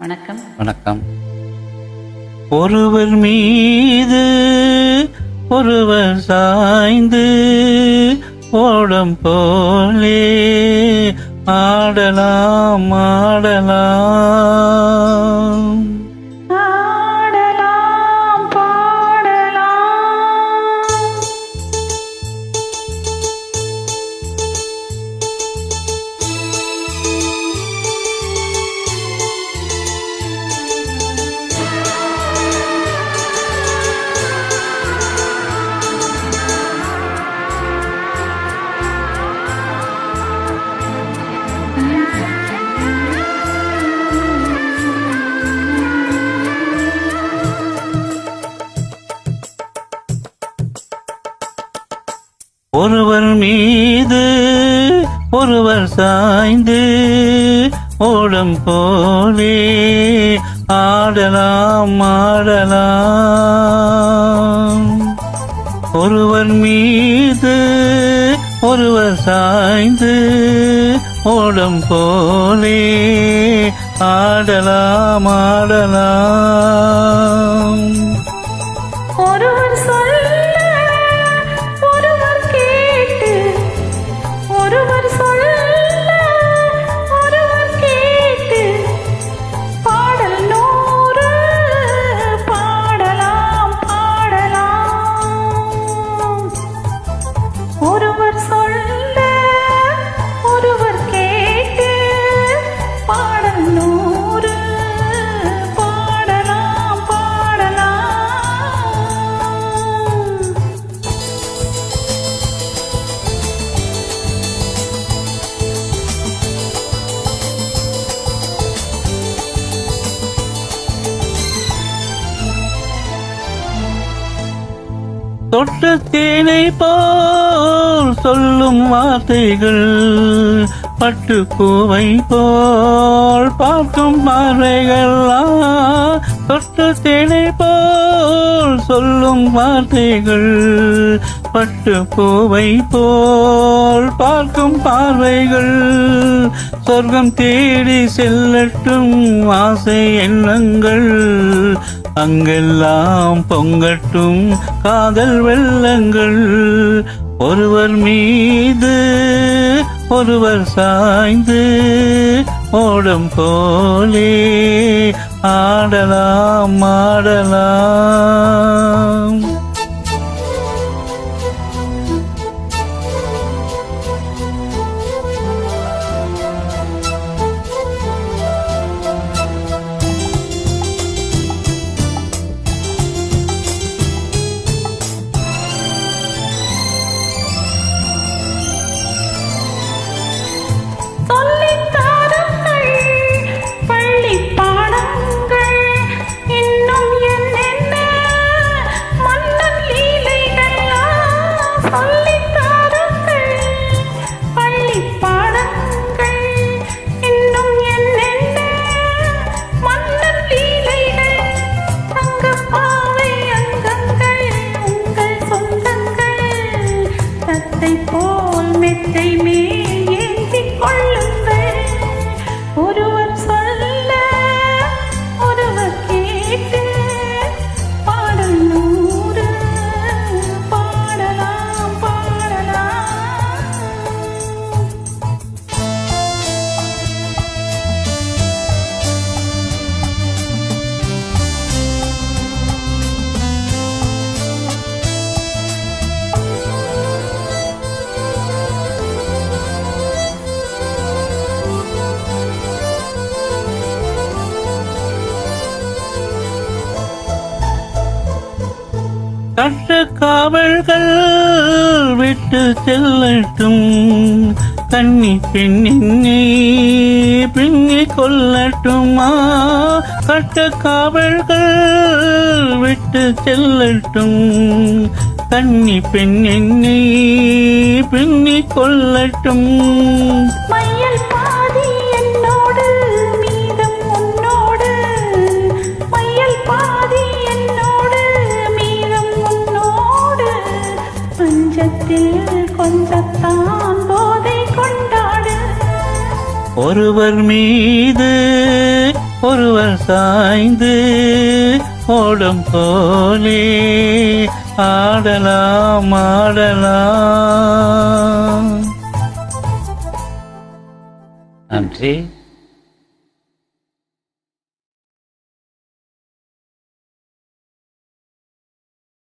வணக்கம். வணக்கம். ஒருவர் மீது ஒருவர் சாய்ந்து ஓடம் போலே ஆடலாம் ஆடலாம். ஒருவர் மீது ஒருவர் சாய்ந்து ஓடம் போலே ஆடலாம் ஆடலாம். ஒருவர் மீது ஒருவர் சாய்ந்து ஓடம் போலே ஆடலாம் ஆடலாம். ஒருவர் தொட்ட தேனை போல் சொல்லும் வார்த்தைகள் பட்டு பூவை போல் பார்க்கும் பார்வைகள் ஆ, தொட்ட தேனை போல் சொல்லும் வார்த்தைகள் பட்டு பூவை போல் பார்க்கும் பார்வைகள் சொர்க்கம் தேடி செல்லட்டும் ஆசை எண்ணங்கள் அங்கெல்லாம் பொங்கட்டும் காதல் வெள்ளங்கள். ஒருவர் மீது ஒருவர் சாய்ந்து ஓடும் போலே ஆடலாம் ஆடலாம். கட்ட காவல்கள் விட்டு செல்லட்டும். கண்ணி பெண்ணின்னே பின்னி கொள்ளட்டுமா கட்ட காவல்கள் விட்டு செல்லட்டும். கண்ணி பெண்ணின்னே பின்னி கொள்ளட்டும் மையல் பஞ்சத்தில் கொஞ்சத்தான் போதை கொண்டாடு ஒருவர் மீது ஒருவர் சாய்ந்து ஓடும் போலே ஆடலாம் ஆடலாம். நன்றி.